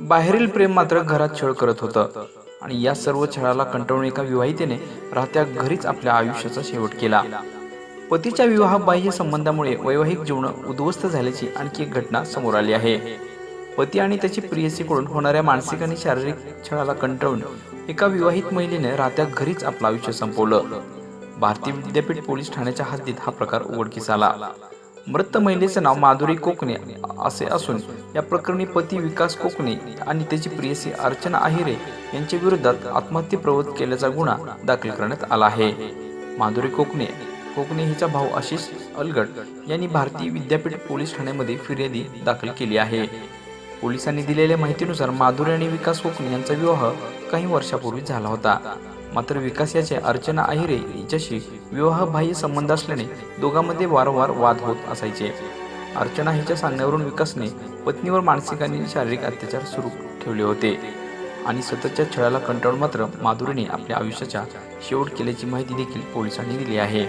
बाहेरील प्रेम मात्र घरात छळ करत होतं. आणि या सर्व छळाला कंटाळून एका विवाहितेने राहत्या घरीच आपल्या आयुष्याचा शेवट केला. पतीच्या विवाह बाह्य संबंधामुळे वैवाहिक जीवन उद्ध्वस्त झाल्याची आणखी एक घटना समोर आली आहे. पती आणि त्याची प्रियसीकडून होणाऱ्या मानसिक आणि शारीरिक छळाला कंटाळून एका विवाहित महिलेने राहत्या घरीच आपलं आयुष्य संपवलं. भारतीय विद्यापीठ पोलीस ठाण्याच्या हद्दीत हा प्रकार उघडकीस आला. मृत महिलेचं नाव माधुरी कोकणे असे असून या प्रकरणी पती विकास कोकणे आणि त्याची प्रियसी अर्चना आहिरे यांच्या विरोधात आत्महत्या प्रवृत्त केल्याचा गुन्हा दाखल करण्यात आला आहे. माधुरी कोकणे कोकणे हिचा भाऊ आशिष अलगट यांनी भारतीय विद्यापीठ पोलीस ठाण्यामध्ये फिर्यादी दाखल केली आहे. पोलिसांनी दिलेल्या माहितीनुसार माधुरी आणि विकास कोकणे यांचा विवाह काही वर्षापूर्वी झाला होता. मात्र विकास याचे अर्चना अहिरे हिच्याशी विवाह बाह्य संबंध असल्याने दोघांमध्ये वारंवार वाद होत असायचे. अर्चना हिच्या सांगण्यावरून विकासने पत्नीवर मानसिक आणि शारीरिक अत्याचार सुरू ठेवले होते. आणि सततच्या छळाला कंटाळून मात्र माधुरीने आपल्या आयुष्याचा शेवट केल्याची माहिती देखील पोलिसांनी दिली आहे.